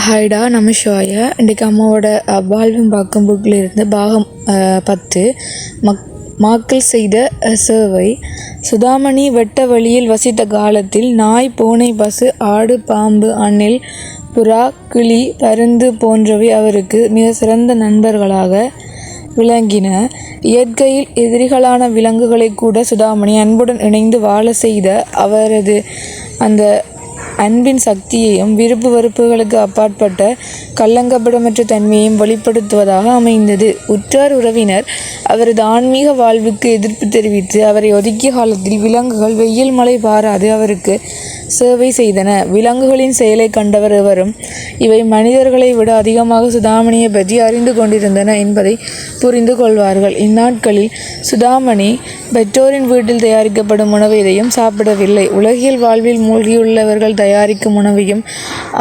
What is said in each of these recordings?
ஹாய்டா நமசிவாய இன்றைக்கு அம்மாவோட அஹ், வாழ்வும் பாக்கம் புக்கில் இருந்து பாகம் பத்து. மக் மாக்கள் செய்த சேவை. சுதாமணி வெட்ட வழியில் வசித்த காலத்தில் நாய் பூனை பசு ஆடு பாம்பு அணில் புறா கிளி பருந்து போன்றவை அவருக்கு மிக சிறந்த நண்பர்களாக விளங்கின. இயற்கையில் எதிரிகளான விலங்குகளை கூட சுதாமணி அன்புடன் இணைந்து வாழ செய்த அவரது அந்த அன்பின் சக்தியையும் விருப்பு வெறுப்புகளுக்கு அப்பாற்பட்ட கள்ளங்கப்படமற்ற தன்மையையும் வெளிப்படுத்துவதாக அமைந்தது. உற்றார் உறவினர் அவரது ஆன்மீக வாழ்வுக்கு எதிர்ப்பு தெரிவித்து அவரை ஒதுக்கிய காலத்தில் விலங்குகள் வெயில் மழை பாராது அவருக்கு சேவை செய்தன. விலங்குகளின் செயலை கண்டவர் எவரும் இவை மனிதர்களை விட அதிகமாக சுதாமணியை பற்றி அறிந்து கொண்டிருந்தன என்பதை புரிந்து கொள்வார்கள். இந்நாட்களில் சுதாமணி பெற்றோரின் வீட்டில் தயாரிக்கப்படும் உணவு எதையும் சாப்பிடவில்லை. உலகியல் வாழ்வில் மூழ்கியுள்ளவர்கள் தயாரிக்கும் உணவையும்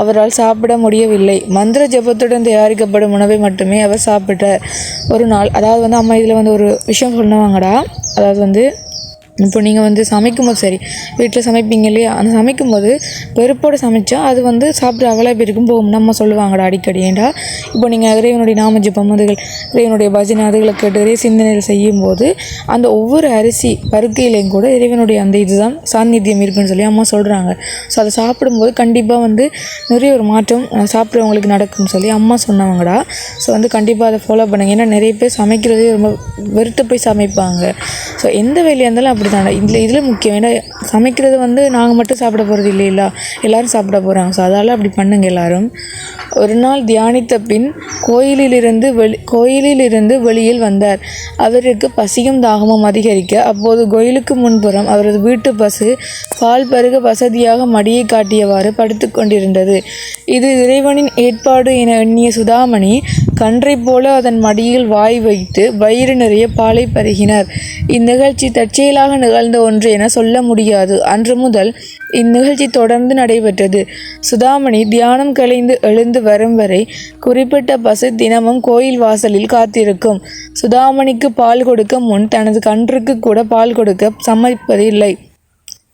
அவரால் சாப்பிட முடியவில்லை. மந்திர ஜபத்துடன் தயாரிக்கப்படும் உணவை மட்டுமே அவர் சாப்பிட்டார். ஒரு நாள் அதாவது வந்து அம்மா இதில் வந்து ஒரு விஷயம் சொன்னவாங்கடா. அதாவது வந்து இப்போ நீங்கள் வந்து சமைக்கும்போது சரி வீட்டில் சமைப்பீங்க இல்லையா? அந்த சமைக்கும்போது வெறுப்போடு சமைச்சா அது வந்து சாப்பிட்ற அவ்வளோ பேருக்கும் போகும் நம்ம சொல்லுவாங்கடா அடிக்கடி ஏண்டா? இப்போ நீங்கள் இறைவனுடைய நாம ஜெபம் அதுகள் இறைவனுடைய பஜனை அதுகளை கேட்டு இறை சிந்தனைகள் செய்யும்போது அந்த ஒவ்வொரு அரிசி பருக்கையிலையும் கூட இறைவனுடைய அந்த இதுதான் சாநித்தியம் இருக்குன்னு சொல்லி அம்மா சொல்கிறாங்க ஸோ அதை சாப்பிடும்போது கண்டிப்பாக வந்து நிறைய ஒரு மாற்றம் சாப்பிட்றவங்களுக்கு நடக்கும்னு சொல்லி அம்மா சொன்னவங்கடா. ஸோ வந்து கண்டிப்பாக அதை ஃபாலோ பண்ணுங்க. ஏன்னா நிறைய பேர் சமைக்கிறதே ரொம்ப வெறுத்து போய் சமைப்பாங்க. ஸோ எந்த வேலையாக இருந்தாலும் அப்படி தானே இதில் இதில் முக்கியம். ஏன்னா சமைக்கிறது வந்து நாங்கள் மட்டும் சாப்பிட போகிறது இல்லைல்ல எல்லோரும் சாப்பிட போகிறாங்க ஸோ அதால் அப்படி பண்ணுங்க எல்லாரும். ஒரு நாள் தியானித்த பின் கோயிலிலிருந்து வெளி கோயிலிலிருந்து வெளியில் வந்தார். அவருக்கு பசியும் தாகமும் அதிகரிக்க அப்போது கோயிலுக்கு முன்புறம் அவரது வீட்டு பசு பால் பருக வசதியாக மடியை காட்டியவாறு படுத்து கொண்டிருந்தது. இது இறைவனின் ஏற்பாடு என எண்ணிய சுதாமணி கன்றை போல அதன் மடியில் வாய் வைத்து வயிறு நிறைய பாலை பருகினார். இந்நிகழ்ச்சி தற்செயலாக நிகழ்ந்த ஒன்று என சொல்ல முடியாது. அன்று முதல் இந்நிகழ்ச்சி தொடர்ந்து நடைபெற்றது. சுதாமணி தியானம் கலைந்து எழுந்து வரும் வரை குறிப்பிட்ட பசு தினமும் கோயில் வாசலில் காத்திருக்கும். சுதாமணிக்கு பால் கொடுக்க முன் தனது கன்றுக்கு கூட பால் கொடுக்க சம்மதிப்பதில்லை.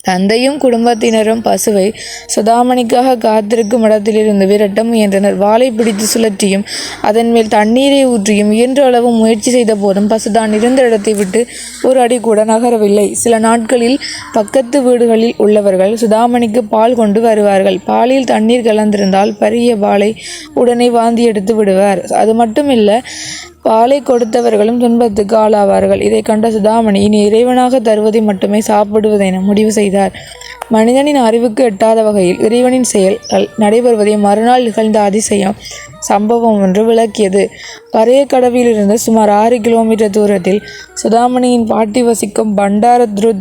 தந்தையும் குடும்பத்தினரும் பசுவை சுதாமணிக்காக காத்திருக்கும் இடத்திலிருந்து விரட்ட முயன்றனர். வாளை பிடித்து சுழற்றியும் அதன் மேல் தண்ணீரை ஊற்றியும் இயன்ற அளவு முயற்சி செய்த போதும் பசு தான் இருந்த இடத்தை விட்டு ஒரு அடி கூட நகரவில்லை. சில நாட்களில் பக்கத்து வீடுகளில் உள்ளவர்கள் சுதாமணிக்கு பால் கொண்டு வருவார்கள். பாலில் தண்ணீர் கலந்திருந்தால் பரிய பாலை உடனே வாந்தி எடுத்து விடுவார். அது மட்டுமில்ல பாலை கொடுத்தவர்களும் துன்பத்துக்கு ஆளாவார்கள். இதை கண்ட சுதாமணி இனி இறைவனாக தருவதை மட்டுமே சாப்பிடுவதென முடிவு செய்தார். மனிதனின் அறிவுக்கு எட்டாத வகையில் இறைவனின் செயல்கள் நடைபெறுவதை மறுநாள் நிகழ்ந்த அதிசயம் சம்பவம் ஒன்று விளக்கியது. பறைய கடவிலிருந்து சுமார் ஆறு கிலோமீட்டர் தூரத்தில் சுதாமணியின் பாட்டி வசிக்கும் பண்டாரத்ரு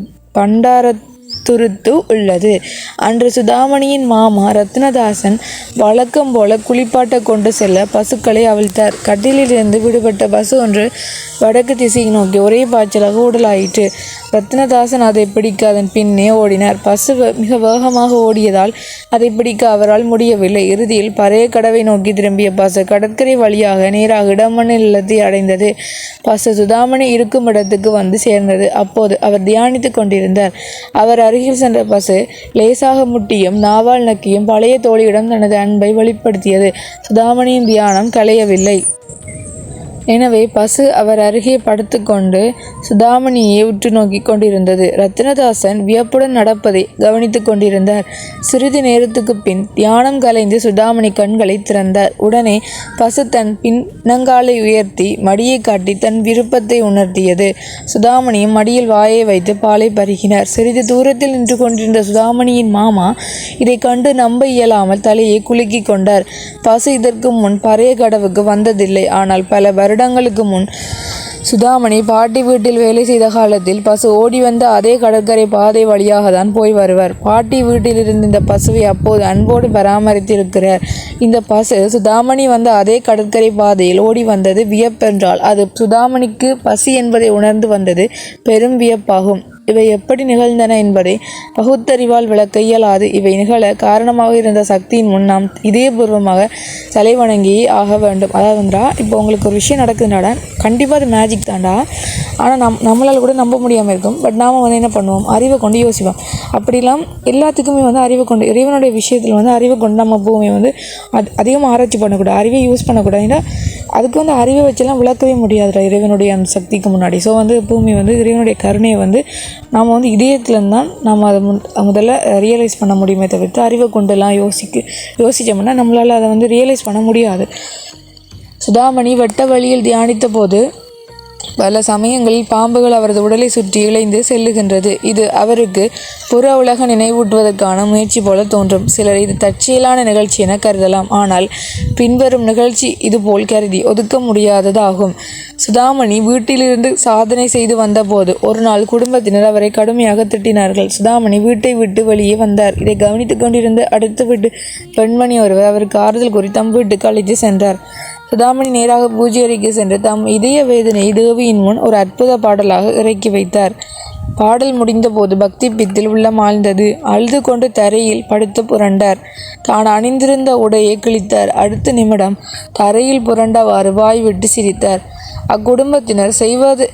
துருத்து உள்ளது. அன்று சுதாமணியின் மாமா ரத்னதாசன் வழக்கம் போல குளிப்பாட்ட கொண்டு செல்ல பசுக்களை அவிழ்த்தார். கட்டிலிலிருந்து விடுபட்ட பசு ஒன்று வடக்கு திசையை நோக்கி ஒரே பாய்ச்சலாக உடலாயிற்று ரத்னதாசன் அதை பிடிக்க அதன் பின்னே ஓடினார். பசு மிக வேகமாக ஓடியதால் அதை பிடிக்க அவரால் முடியவில்லை. இறுதியில் பழைய கடவை நோக்கி திரும்பிய பசு கடற்கரை வழியாக நேராக இடமணி இல்லத்தை அடைந்தது. பசு சுதாமணி இருக்கும் இடத்துக்கு வந்து சேர்ந்தது. அப்போது அவர் தியானித்துக் கொண்டிருந்தார். அவர் அருகில் சென்ற பசு லேசாக முட்டியும் நாவால் நக்கியும் பழைய தோழியிடம் தனது அன்பை வெளிப்படுத்தியது. சுதாமணியின் தியானம் கலையவில்லை எனவே பசு அவர் அருகே படுத்துக்கொண்டு சுதாமணியை உற்று நோக்கி கொண்டிருந்தது. ரத்னதாசன் வியப்புடன் நடப்பதை கவனித்து கொண்டிருந்தார். சிறிது நேரத்துக்கு பின் தியானம் கலைந்து சுதாமணி கண்களை திறந்தார். உடனே பசு தன் பின்னங்காலை உயர்த்தி மடியை காட்டி தன் விருப்பத்தை உணர்த்தியது. சுதாமணியும் மடியில் வாயை வைத்து பாலை பருகினார். சிறிது தூரத்தில் நின்று கொண்டிருந்த சுதாமணியின் மாமா இதை கண்டு நம்ப இயலாமல் தலையை குலுக்கி கொண்டார். பசு இதற்கு முன் பறைய கடவுக்கு வந்ததில்லை. ஆனால் பல வருடங்களுக்கு முன் சுதாமணி பாட்டி வீட்டில் வேலை செய்த காலத்தில் பசு ஓடி வந்த அதே கடற்கரை பாதை வழியாக தான் போய் வருவார். பாட்டி வீட்டில் இருந்த இந்த பசுவை அப்போது அன்போடு பராமரித்திருக்கிறார். இந்த பசு சுதாமணி வந்த அதே கடற்கரை பாதையில் ஓடி வந்தது வியப்பென்றால் அது சுதாமணிக்கு பசி என்பதை உணர்ந்து வந்தது பெரும் வியப்பாகும். இவை எப்படி நிகழ்ந்தன என்பதை பகுத்தறிவால் விளக்க இயலாது. இவை நிகழ காரணமாக இருந்த சக்தியின் முன் நாம் இதயபூர்வமாக தலைவணங்கி ஆக வேண்டும். அதாவது இப்போ உங்களுக்கு ஒரு விஷயம் நடக்குதுனாடா கண்டிப்பாக அது மேஜிக் தாண்டா ஆனால் நம் நம்மளால் கூட நம்ப முடியாமல் இருக்கும். பட் நாம் வந்து என்ன பண்ணுவோம்? அறிவை கொண்டு யோசிப்போம். அப்படிலாம் எல்லாத்துக்குமே வந்து அறிவை கொண்டு இறைவனுடைய விஷயத்தில் வந்து அறிவை கொண்டு நம்ம பூமி வந்து அது அதிகமாக ஆராய்ச்சி பண்ணக்கூடாது. அறிவை யூஸ் பண்ணக்கூடாது. ஏன்னா அதுக்கு வந்து அறிவை வச்செல்லாம் விளக்கவே முடியாதுடா இறைவனுடைய அந்த சக்திக்கு முன்னாடி. ஸோ வந்து பூமி வந்து இறைவனுடைய கருணையை வந்து நாம் வந்து இதயத்துலேருந்து தான் நம்ம அதை முன் முதல்ல ரியலைஸ் பண்ண முடியுமே தவிர்த்து அறிவை கொண்டுலாம் யோசிக்க யோசித்தோம்னா நம்மளால் அதை வந்து ரியலைஸ் பண்ண முடியாது. சுதாமணி வெட்ட வழியில் தியானித்த போது பல சமயங்களில் பாம்புகள் அவரது உடலை சுற்றி இழைந்து செல்லுகின்றது. இது அவருக்கு புற உலக நினைவூட்டுவதற்கான முயற்சி போல தோன்றும். சிலர் இது தற்செயலான நிகழ்ச்சி என கருதலாம். ஆனால் பின்வரும் நிகழ்ச்சி இதுபோல் கருதி ஒதுக்க முடியாததாகும். சுதாமணி வீட்டிலிருந்து சாதனை செய்து வந்தபோது ஒரு நாள் குடும்பத்தினர் அவரை கடுமையாக திட்டினார்கள். சுதாமணி வீட்டை விட்டு வெளியே வந்தார். இதை கவனித்துக் கொண்டிருந்த அடுத்த வீட்டு பெண்மணி ஒருவர் அவருக்கு ஆறுதல் கூறி தம் வீட்டுக்கு அழைத்து சென்றார். சுதாமணி நேராக பூஜை அறைக்கு சென்று தம் இதய வேதனை தேவியின் முன் ஒரு அற்புத பாடலாக இறக்கி வைத்தார். பாடல் முடிந்தபோது பக்தி பித்தில் உள்ளம் ஆழ்ந்தது. அழுது கொண்டு தரையில் படுத்து புரண்டார். தான் அணிந்திருந்த உடையை கிழித்தார். அடுத்த நிமிடம் தரையில் புரண்டவாறு வாய் விட்டு சிரித்தார். அக்குடும்பத்தினர் செய்வது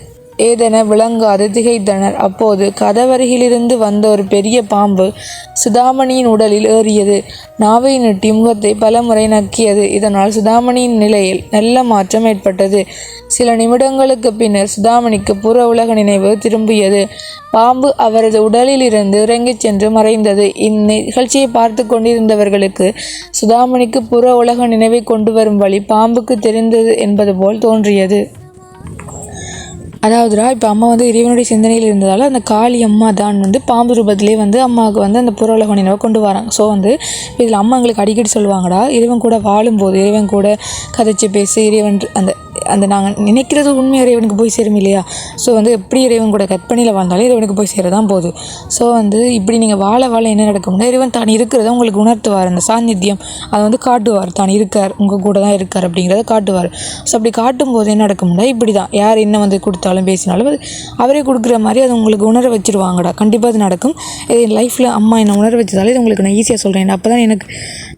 ஏதென விளங்காது திகைத்தனர். அப்போது கதவருகிலிருந்து வந்த ஒரு பெரிய பாம்பு சுதாமணியின் உடலில் ஏறியது. நாவை நீட்டி முகத்தை பலமுறை நக்கியது. இதனால் சுதாமணியின் நிலையில் நல்ல மாற்றம் ஏற்பட்டது. சில நிமிடங்களுக்கு பின்னர் சுதாமணிக்கு புற உலக நினைவு திரும்பியது. பாம்பு அவரது உடலிலிருந்து இறங்கிச் சென்று மறைந்தது. இந்நிகழ்ச்சியை பார்த்து கொண்டிருந்தவர்களுக்கு சுதாமணிக்கு புற உலக நினைவை கொண்டு வரும் வழி பாம்புக்கு தெரிந்தது என்பது போல் தோன்றியது. அதாவதுடா இப்போ அம்மா வந்து இறைவனுடைய சிந்தனையில் இருந்ததால் அந்த காளி அம்மா தான் வந்து பாம்பு ரூபத்திலே வந்து அம்மாவுக்கு வந்து அந்த புறவுலக நினைவை கொண்டு வராங்க. ஸோ வந்து இதில் அம்மா எங்களுக்கு அடிக்கடி சொல்லுவாங்கடா இறைவன் கூட வாழும்போது இறைவன் கூட கதைச்சு பேசி இறைவன் அந்த அந்த நாங்கள் நினைக்கிறது உண்மை இறைவனுக்கு போய் சேரும் இல்லையா? ஸோ வந்து எப்படி இறைவன் கூட கற்பனையில் வாழ்ந்தாலும் இறைவனுக்கு போய் சேரதான் போகுது. ஸோ வந்து இப்படி நீங்கள் வாழ வாழ என்ன நடக்கும்னா இறைவன் தான் இருக்கிறத உங்களுக்கு உணர்த்துவார். அந்த சாநித்தியம் அதை வந்து காட்டுவார். தான் இருக்கார். உங்கள் கூட தான் இருக்கார் அப்படிங்கிறத காட்டுவார். ஸோ அப்படி காட்டும்போது என்ன நடக்கும்னா இப்படி தான் யார் என்ன வந்து கொடுத்தாலும் பேசினாலும் அது அவரே கொடுக்குற மாதிரி அது உங்களுக்கு உணர வச்சுருவாங்கடா. கண்டிப்பாக அது நடக்கும். இது என் லைஃப்பில் அம்மா என்னை உணர வச்சதால இது உங்களுக்கு நான் ஈஸியாக சொல்கிறேன் அப்போ தான் எனக்கு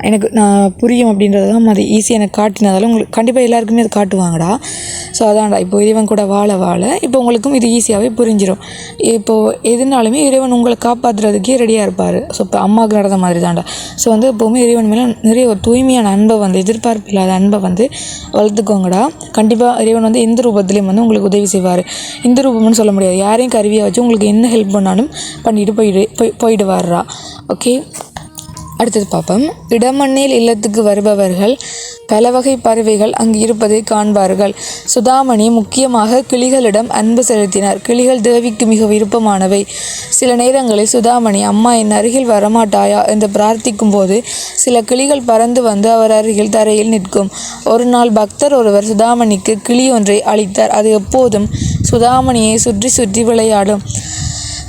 எனக்கு நான் புரியும் அப்படின்றது தான் அது ஈஸியாக எனக்கு காட்டினதால உங்களுக்கு கண்டிப்பாக எல்லாருக்குமே அது காட்டுவாங்கடா. ஸோ அதான்டா இப்போ இறைவன் கூட வாழ வாழ இப்போ உங்களுக்கும் இது ஈஸியாகவே புரிஞ்சிடும் இப்போது எதுனாலுமே இறைவன் உங்களை காப்பாற்றுறதுக்கே ரெடியாக இருப்பார். ஸோ இப்போ அம்மாவுக்கு நடந்த மாதிரி தான்டா ஸோ வந்து எப்போவுமே இறைவன் மேலே நிறைய ஒரு தூய்மையான அன்பை வந்து எதிர்பார்ப்பு இல்லாத அன்பை வந்து வளர்த்துக்கோங்கடா. கண்டிப்பாக இறைவன் வந்து எந்த ரூபத்துலேயும் வந்து உங்களுக்கு உதவி செய்வார். இந்த ரூபம்னு சொல்ல முடியாது. யாரையும் கருவியாக வச்சு உங்களுக்கு என்ன ஹெல்ப் பண்ணாலும் பண்ணிட்டு போயிடு போய் போயிடுவார்ரா ஓகே அடுத்தது பார்ப்போம். இடமண்ணில் இல்லத்துக்கு வருபவர்கள் பல வகை பறவைகள் அங்கு இருப்பதை காண்பார்கள். சுதாமணி முக்கியமாக கிளிகளிடம் அன்பு செலுத்தினார். கிளிகள் தேவிக்கு மிக விருப்பமானவை. சில நேரங்களில் சுதாமணி அம்மா என் அருகில் வரமாட்டாயா? என்று பிரார்த்திக்கும் போது சில கிளிகள் பறந்து வந்து அவர் அருகில் தரையில் நிற்கும். ஒரு நாள் பக்தர் ஒருவர் சுதாமணிக்கு கிளி ஒன்றை அளித்தார். அது எப்போதும் சுதாமணியை சுற்றி சுற்றி விளையாடும்.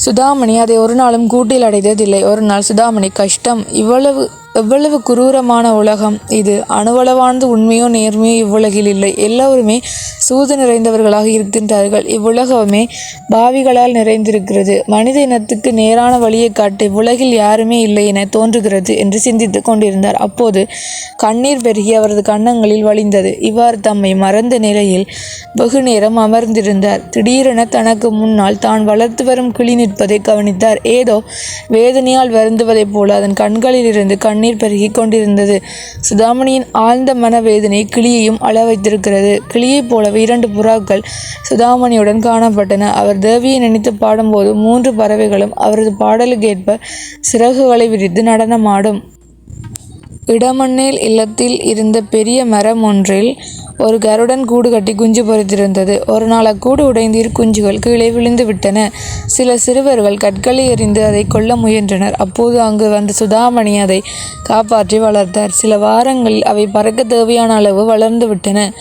சுதாமணி அதை ஒரு நாளும் கூட்டில் அடைந்ததில்லை. ஒரு நாள் சுதாமணி கஷ்டம் இவ்வளவு எவ்வளவு குரூரமான உலகம் இது. அணுவளவானது உண்மையோ நேர்மையோ இவ்வுலகில் இல்லை. எல்லோருமே சூது நிறைந்தவர்களாக இருக்கின்றார்கள். இவ்வுலகமே பாவிகளால் நிறைந்திருக்கிறது. மனித இனத்துக்கு நேரான வழியை காட்ட இவ்வுலகில் யாருமே இல்லை என தோன்றுகிறது என்று சிந்தித்து கொண்டிருந்தார். அப்போது கண்ணீர் பெருகி அவரது கன்னங்களில் வழிந்தது. இவ்வாறு தம்மை மறந்த நிலையில் வெகு நேரம் அமர்ந்திருந்தார். திடீரென தனக்கு முன்னால் தான் வளர்த்து வரும் கிளி நிற்பதை கவனித்தார். ஏதோ வேதனையால் வருந்துவதைப் போல அதன் கண்களிலிருந்து கண்ணீர் பெருகி கொண்டிருந்தது. சுதாமணியின் ஆழ்ந்த மனவேதனை கிளியையும் அழ வைத்திருக்கிறது. கிளியைப் போலவே இரண்டு புறாக்கள் சுதாமணியுடன் காணப்பட்டன. அவர் தேவியை நினைத்து பாடும்போது மூன்று பறவைகளும் அவரது பாடலுக்கேற்ப சிறகுகளை விரித்து நடனமாடும். இடமண்ணில் இல்லத்தில் இருந்த பெரிய மரம் ஒன்றில் ஒரு கருடன் கூடு கட்டி குஞ்சு பொறித்திருந்தது. ஒரு நாள் அக்கூடு உடைந்தீர் குஞ்சுகள் கீழே விழுந்து விட்டன. சில சிறுவர்கள் கற்களை எறிந்து அதை கொல்ல முயன்றனர். அப்போது அங்கு வந்த சுதாமணி அதை காப்பாற்றி வளர்த்தார். சில வாரங்களில் அவை பறக்க தேவையான அளவு வளர்ந்து விட்டன.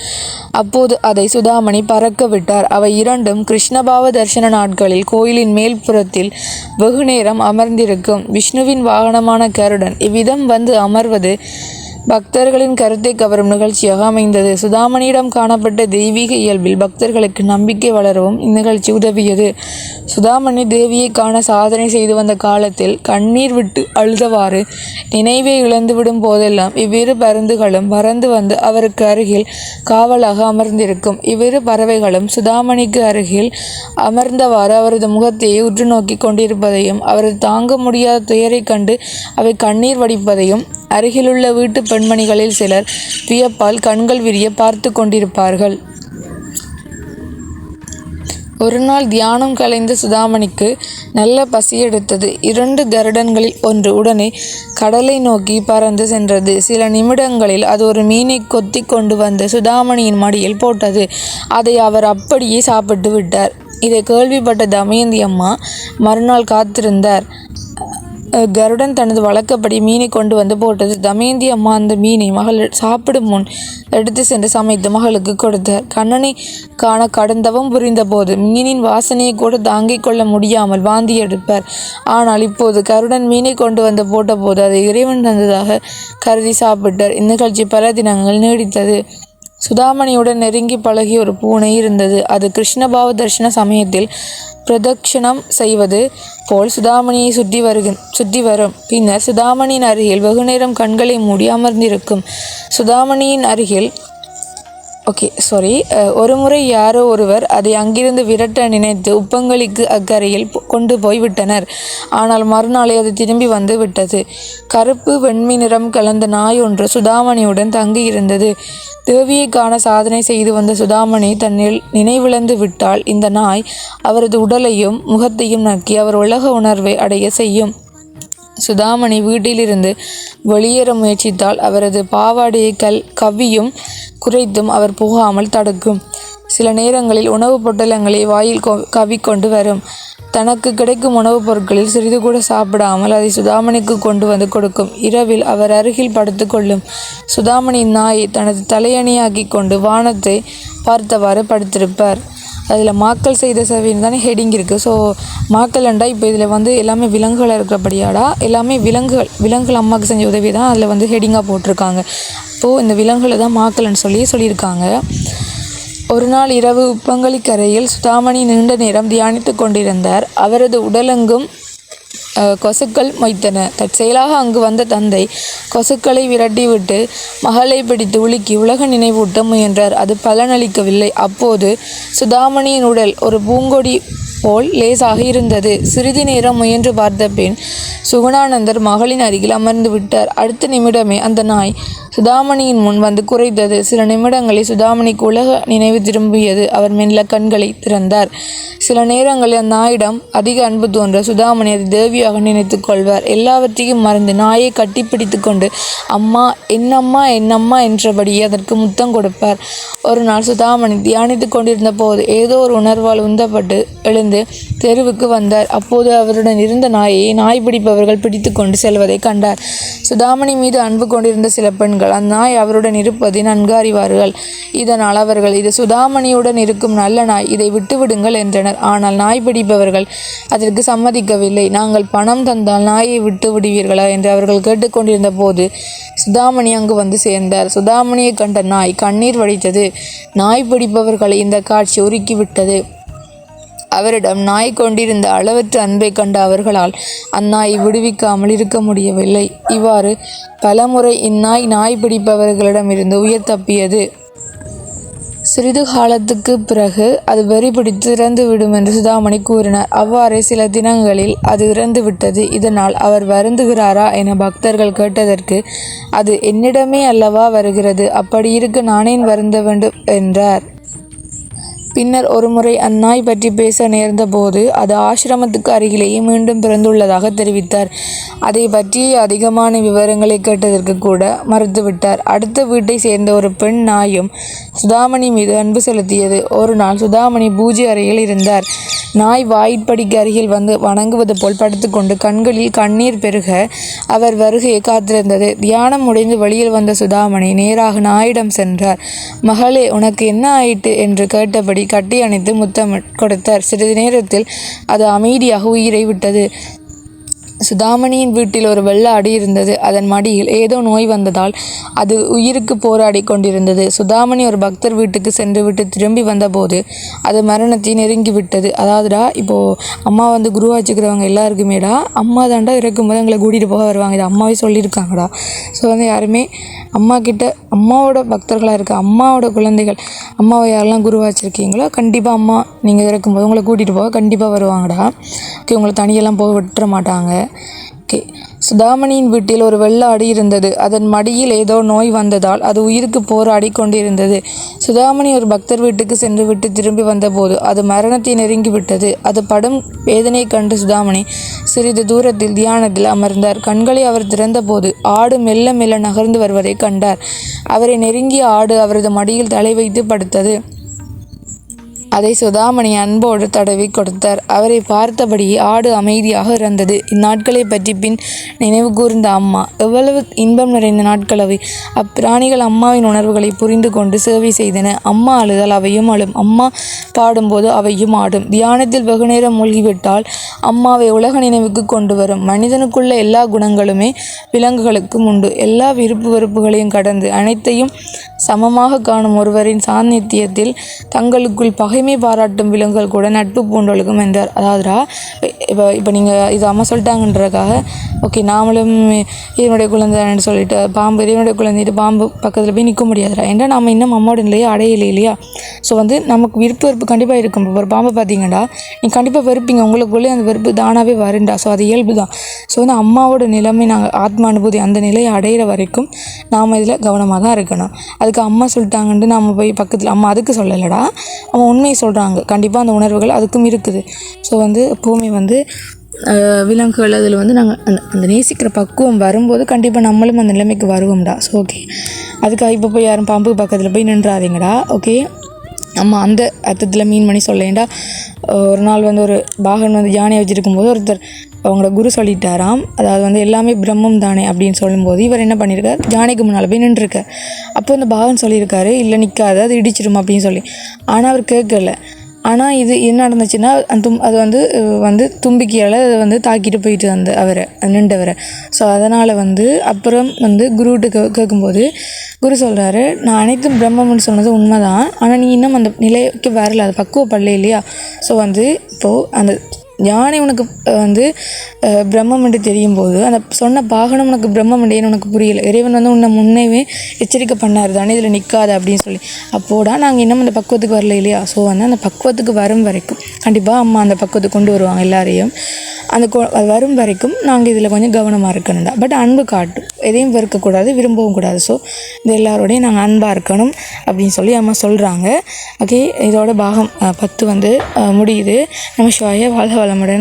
அப்போது அதை சுதாமணி பறக்க விட்டார். அவை இரண்டும் கிருஷ்ணபாவ தரிசன நாட்களில் கோயிலின் மேல்புறத்தில் வெகுநேரம் அமர்ந்திருக்கும். விஷ்ணுவின் வாகனமான கருடன் இவ்விதம் வந்து அமர்வது பக்தர்களின் கருத்தை கவரும் நிகழ்ச்சியாக அமைந்தது. சுதாமணியிடம் காணப்பட்ட தெய்வீக இயல்பில் பக்தர்களுக்கு நம்பிக்கை வளரவும் இந்நிகழ்ச்சி உதவியது. சுதாமணி தேவியை காண சாதனை செய்து வந்த காலத்தில் கண்ணீர் விட்டு அழுதவாறு நினைவை இழந்துவிடும் போதெல்லாம் இவ்விரு பருந்துகளும் பறந்து வந்து அவருக்கு அருகில் காவலாக அமர்ந்திருக்கும். இவ்விரு பறவைகளும் சுதாமணிக்கு அருகில் அமர்ந்தவாறு அவரது முகத்தையே உற்று நோக்கி கொண்டிருப்பதையும் அவரது தாங்க முடியாத துயரைக் கண்டு அவை கண்ணீர் வடிப்பதையும் அருகிலுள்ள வீட்டு பெண்மணிகளில் சிலர் வியப்பால் கண்கள் விரிய பார்த்து கொண்டிருப்பார்கள். ஒரு நாள் தியானம் கலைந்த சுதாமணிக்கு நல்ல பசி எடுத்தது. இரண்டு கருடன்களில் ஒன்று உடனே கடலை நோக்கி பறந்து சென்றது. சில நிமிடங்களில் அது ஒரு மீனை கொத்தி கொண்டு வந்து சுதாமணியின் மடியில் போட்டது. அதை அவர் அப்படியே சாப்பிட்டு விட்டார். இதை கேள்விப்பட்ட தமயந்தி அம்மா மறுநாள் காத்திருந்தார். கருடன் தனது வழக்கப்படி மீனை கொண்டு வந்து போட்டது. தமயந்தி அம்மா அந்த மீனை மகள் சாப்பிடும் முன் எடுத்து சென்று சமைத்து மகளுக்கு கொடுத்தார். கண்ணனை காண கடந்தவம் புரிந்தபோது மீனின் வாசனையை கூட தாங்கிக் கொள்ள முடியாமல் வாந்தி எடுப்பார். ஆனால் இப்போது கருடன் மீனை கொண்டு வந்து போட்டபோது அதை இறைவன் தந்ததாக கருதி சாப்பிட்டார். இந்நிகழ்ச்சி பல தினங்கள் நீடித்தது. சுதாமணியுடன் நெருங்கி பழகிய ஒரு பூனை இருந்தது. அது கிருஷ்ணபாவ தர்ஷன சமயத்தில் பிரதட்சணம் செய்வது போல் சுதாமணியை சுற்றி வருக சுற்றி வரும். பின்னர் சுதாமணியின் அருகில் வெகுநேரம் கண்களை மூடி அமர்ந்திருக்கும். சுதாமணியின் அருகில் ஓகே சாரி ஒரு முறை யாரோ ஒருவர் அதை அங்கிருந்து விரட்ட நினைத்து உப்பங்களிக்கு அக்கறையில் கொண்டு போய் விட்டனர் ஆனால் மறுநாளே அது திரும்பி வந்து விட்டது. கருப்பு வெண்மை நிறம் கலந்த நாய் ஒன்று சுதாமணியுடன் தங்கியிருந்தது. தேவியை காண சாதனை செய்து வந்த சுதாமணி தன்னில் நினைவிழந்து விட்டால் இந்த நாய் அவரது உடலையும் முகத்தையும் நக்கி அவர் உலக உணர்வை அடைய செய்யும். சுதாமணி வீட்டிலிருந்து வெளியேற முயற்சித்தால் அவரது பாவாடையை கல் கவ்வியும் குறைத்தும் அவர் போகாமல் தடுக்கும். சில நேரங்களில் உணவுப் பொட்டலங்களை வாயில் கொ வரும். தனக்கு கிடைக்கும் உணவுப் பொருட்களில் சிறிது கூட சாப்பிடாமல் அதை சுதாமணிக்கு கொண்டு வந்து கொடுக்கும். இரவில் அவர் அருகில் படுத்துக்கொள்ளும் சுதாமணியின் நாயை தனது தலையணியாக்கி கொண்டு வானத்தை பார்த்தவாறு படுத்திருப்பார். அதில் மாக்கள் செய்த சேவைன்னு தானே ஹெடிங் இருக்குது ஸோ மாக்கள்ண்டா இப்போ இதில் வந்து எல்லாமே விலங்குகளாக இருக்கிறபடியாடா எல்லாமே விலங்குகள் விலங்குகள் அம்மாவுக்கு செஞ்ச உதவி தான் அதில் வந்து ஹெடிங்காக போட்டிருக்காங்க. இப்போது இந்த விலங்குகளை தான் மாக்கள்னு சொல்லி சொல்லியிருக்காங்க. ஒரு நாள் இரவு உப்பங்களி கரையில் சுதாமணி நீண்ட நேரம் தியானித்து கொண்டிருந்தார். அவரது உடலெங்கும் கொசுக்கள் மொய்த்தன. தற்செயலாக அங்கு வந்த தந்தை கொசுக்களை விரட்டிவிட்டு மகளை பிடித்து உலுக்கி உலக நினைவூட்ட முயன்றார். அது பலனளிக்கவில்லை. அப்போது சுதாமணியின் உடல் ஒரு பூங்கொடி போல் லேசாக இருந்தது. சிறிது நேரம் முயன்று பார்த்த பின் சுகுணானந்தர் மகளின் அருகில் அமர்ந்து விட்டார். அடுத்த நிமிடமே அந்த நாய் சுதாமணியின் முன் வந்து குறைத்தது சில நிமிடங்களில் சுதாமணிக்கு உலக நினைவு திரும்பியது. அவர் மெல்ல கண்களை திறந்தார். சில நேரங்களில் அந்த நாயிடம் அதிக அன்பு தோன்ற சுதாமணி அதை தேவியாக நினைத்து கொள்வார். எல்லாவற்றையும் மறந்து நாயை கட்டிப்பிடித்து கொண்டு அம்மா என்னம்மா என்னம்மா என்றபடி அதற்கு முத்தம் கொடுப்பார். ஒரு நாள் சுதாமணி தியானித்து கொண்டிருந்த போது ஏதோ ஒரு உணர்வால் உந்தப்பட்டு எழுந்து தெருவுக்கு வந்தார். அப்போது அவருடன் இருந்த நாயை நாய் பிடிப்பவர்கள் பிடித்து கொண்டு செல்வதை கண்டார். சுதாமணி மீது அன்பு கொண்டிருந்த சில பெண்கள் அந்நாய் அவருடன் இருப்பதை நன்கு அறிவார்கள். இதனால் அவர்கள் இது சுதாமணியுடன் இருக்கும் நல்ல நாய் இதை விட்டுவிடுங்கள் என்றனர். ஆனால் நாய் பிடிப்பவர்கள் அதற்கு சம்மதிக்கவில்லை. நாங்கள் பணம் தந்தால் நாயை விட்டு விடுவீர்களா? என்று அவர்கள் கேட்டுக்கொண்டிருந்த போது சுதாமணி அங்கு வந்து சேர்ந்தார். சுதாமணியை கண்ட நாய் கண்ணீர் வடித்தது. நாய் பிடிப்பவர்களை இந்த காட்சி உருக்கிவிட்டது. அவரிடம் நாய் கொண்டிருந்த அளவற்ற அன்பை கண்ட அவர்களால் அந்நாயை விடுவிக்காமல் இருக்க முடியவில்லை. இவ்வாறு பலமுறை இந்நாய் நாய் பிடிப்பவர்களிடமிருந்து உயிர் தப்பியது. சிறிது காலத்துக்கு பிறகு அது வெறி பிடித்து இறந்து விடும் என்று சுதாமணி கூறினார். அவ்வாறே சில தினங்களில் அது இறந்து விட்டது. இதனால் அவர் வருந்துகிறாரா என பக்தர்கள் கேட்டதற்கு அது என்னிடமே அல்லவா வருகிறது? அப்படி இருக்க நானேன் வருந்த வேண்டும் என்றார். பின்னர் ஒருமுறை அந்நாய் பற்றி பேச நேர்ந்தபோது அது ஆசிரமத்துக்கு அருகிலேயே மீண்டும் பிறந்துள்ளதாக தெரிவித்தார். அதை பற்றி அதிகமான விவரங்களை கேட்டதற்கு கூட மறுத்துவிட்டார். அடுத்த வீட்டை சேர்ந்த ஒரு பெண் நாயும் சுதாமணி மீது அன்பு செலுத்தியது. ஒரு நாள் சுதாமணி பூஜை அறையில் இருந்தார். நாய் வாயிற்படிக்கு அருகில் வந்து வணங்குவது போல் படுத்துக்கொண்டு கண்களில் கண்ணீர் பெருக அவர் வருகையை காத்திருந்தது. தியானம் முடிந்து வெளியில் வந்த சுதாமணி நேராக நாயிடம் சென்றார். மகளே உனக்கு என்ன ஆயிட்டு? என்று கேட்டபடி கட்டி அணைத்து முத்தம் கொடுத்தார். சிறிது நேரத்தில் அது அமைதியாக உயிரை விட்டது. சுதாமணியின் வீட்டில் ஒரு வெள்ள அடி இருந்தது. அதன் மடியில் ஏதோ நோய் வந்ததால் அது உயிருக்கு போராடி கொண்டிருந்தது. சுதாமணி ஒரு பக்தர் வீட்டுக்கு சென்று விட்டு திரும்பி வந்தபோது அது மரணத்தை நெருங்கி விட்டது. அதாவதுடா இப்போது அம்மா வந்து குருவா வச்சுக்கிறவங்க எல்லாருக்குமேடா அம்மா தாண்டா இறக்கும்போது எங்களை கூட்டிகிட்டு போக வருவாங்க. இது அம்மாவே சொல்லியிருக்காங்கடா. ஸோ வந்து யாருமே அம்மா கிட்ட அம்மாவோட பக்தர்களாக இருக்க அம்மாவோட குழந்தைகள் அம்மாவை யாரெல்லாம் குருவா வச்சுருக்கீங்களோ கண்டிப்பாக அம்மா நீங்கள் இறக்கும்போது உங்களை கூட்டிகிட்டு போக கண்டிப்பாக வருவாங்கடா. ஓகே உங்களை தனியெல்லாம் போக விட்டுற மாட்டாங்க. ஓகே சுதாமணியின் வீட்டில் ஒரு வெள்ள அடி இருந்தது. அதன் மடியில் ஏதோ நோய் வந்ததால் அது உயிருக்கு போராடி கொண்டிருந்தது. சுதாமணி ஒரு பக்தர் வீட்டுக்கு சென்று விட்டு திரும்பி வந்தபோது அது மரணத்தை நெருங்கி விட்டது அது படும் வேதனையை கண்டு சுதாமணி சிறிது தூரத்தில் தியானத்தில் அமர்ந்தார். கண்களை அவர் திறந்தபோது ஆடு மெல்ல மெல்ல நகர்ந்து வருவதை கண்டார். அவரை நெருங்கிய ஆடு அவரது மடியில் தலை வைத்து படுத்தது. அதை சுதாமணி அன்போடு தடவி கொடுத்தார். அவரை பார்த்தபடி ஆடு அமைதியாக இருந்தது இந்நாட்களை பற்றி பின் நினைவு கூர்ந்த அம்மா எவ்வளவு இன்பம் நிறைந்த நாட்கள் அவை. அப்பிராணிகள் அம்மாவின் உணர்வுகளை புரிந்து கொண்டு சேவை செய்தன. அம்மா அழுதால் அவையும் அழும். அம்மா பாடும்போது அவையும் ஆடும். தியானத்தில் வெகுநேரம் மூழ்கிவிட்டால் அம்மாவை உலக நினைவுக்கு கொண்டு வரும். மனிதனுக்குள்ள எல்லா குணங்களுமே விலங்குகளுக்கும் உண்டு. எல்லா விருப்பு வெறுப்புகளையும் கடந்து அனைத்தையும் சமமாக காணும் ஒருவரின் சாநித்தியத்தில் தங்களுக்குள் பகை பகைமை பாராட்டும் விலங்குகள் கூட நட்பு பூண்டொழுகும் என்றார். அதாவது இப்போ இப்போ நீங்கள் இது அம்மா சொல்லிட்டாங்கன்றதுக்காக ஓகே நாமளும் இவனுடைய குழந்தைன்னு சொல்லிட்டு பாம்பு இவனுடைய குழந்தைட்டு பாம்பு பக்கத்தில் போய் நிற்க முடியாதுடா. ஏன்னா நம்ம இன்னும் அம்மாவோட நிலையை அடையலை இல்லையா? ஸோ வந்து நமக்கு விருப்பு வெறுப்பு கண்டிப்பாக இருக்கும். ஒரு பாம்பை பார்த்தீங்கடா நீ கண்டிப்பாக வெறுப்பீங்க. உங்களுக்குள்ளே அந்த வெறுப்பு தானாகவே வருண்டா ஸோ அது இயல்பு தான். ஸோ வந்து அம்மாவோட நிலைமை நாங்கள் ஆத்மா அனுபூதி அந்த நிலையை அடையிற வரைக்கும் நாம் இதில் கவனமாக தான் இருக்கணும். அதுக்கு அம்மா சொல்லிட்டாங்கன்ட்டு நம்ம போய் பக்கத்தில் அம்மா அதுக்கு சொல்லலைடா. அவன் உண்மையை சொல்கிறாங்க கண்டிப்பாக அந்த உணர்வுகள் அதுக்கும் இருக்குது. ஸோ வந்து எப்போவுமே வந்து விலங்குகள் அதில் வந்து நாங்கள் அந்த அந்த நேசிக்கிற பக்குவம் வரும்போது கண்டிப்பாக நம்மளும் அந்த நிலைமைக்கு வருவோம்டா. ஸோ ஓகே அதுக்காக இப்போ போய் யாரும் பாம்பு பக்கத்தில் போய் நின்றாதீங்கடா ஓகே நம்ம அந்த அர்த்தத்தில் மீன் பண்ணி சொல்லேன்டா. ஒரு நாள் வந்து ஒரு பாகன் வந்து யானையை வச்சுருக்கும் போது ஒருத்தர் அவங்களோட குரு சொல்லிட்டாராம். அதாவது வந்து எல்லாமே பிரம்மம் தானே அப்படின்னு சொல்லும்போது இவர் என்ன பண்ணியிருக்கார் யானைக்கு முன்னால் போய் நின்றுருக்கார். அப்போ அந்த பாகன் சொல்லியிருக்காரு இல்லை நிற்காது அது இடிச்சிடும் அப்படின்னு சொல்லி. ஆனால் அவர் கேட்கல. ஆனால் இது என்ன நடந்துச்சுன்னா அந்த தும் அது வந்து வந்து தும்பிக்கையால் அதை வந்து தாக்கிட்டு போயிட்டு அந்த அவரை நின்றவரை. ஸோ அதனால் வந்து அப்புறம் வந்து குருட்டு கே கேட்கும்போது குரு சொல்கிறாரு நான் அனைத்தும் பிரம்மம்னு சொன்னது உண்மை தான் ஆனால் நீ இன்னும் அந்த நிலைக்கு வரல. அது பக்குவப்படல இல்லையா? ஸோ வந்து இப்போது அந்த யானை உனக்கு வந்து பிரம்மம் என்று தெரியும் போது அந்த சொன்ன பாகனம் உனக்கு பிரம்மம் என்றேன்னு உனக்கு புரியல. இறைவன் வந்து உன்னை முன்னேவே எச்சரிக்கை பண்ணார் தானே இதில் நிற்காத அப்படின்னு சொல்லி. அப்போடா நாங்கள் இன்னும் அந்த பக்குவத்துக்கு வரல இல்லையா? ஸோ வந்து அந்த பக்குவத்துக்கு வரும் வரைக்கும் கண்டிப்பாக அம்மா அந்த பக்குவத்துக்கு கொண்டு வருவாங்க எல்லாரையும். அந்த வரும் வரைக்கும் நாங்கள் இதில் கொஞ்சம் கவனமாக இருக்கணும்டா. பட் அன்பு காட்டும் எதையும் வெறுக்கக்கூடாது விரும்பவும் கூடாது. ஸோ இந்த எல்லாரோடையும் நாங்கள் அன்பாக இருக்கணும் அப்படின்னு சொல்லி அம்மா சொல்கிறாங்க ஓகே இதோட பாகம் பத்து வந்து முடியுது. நம்ம ஷோய வாழ்க നമ്മുടെ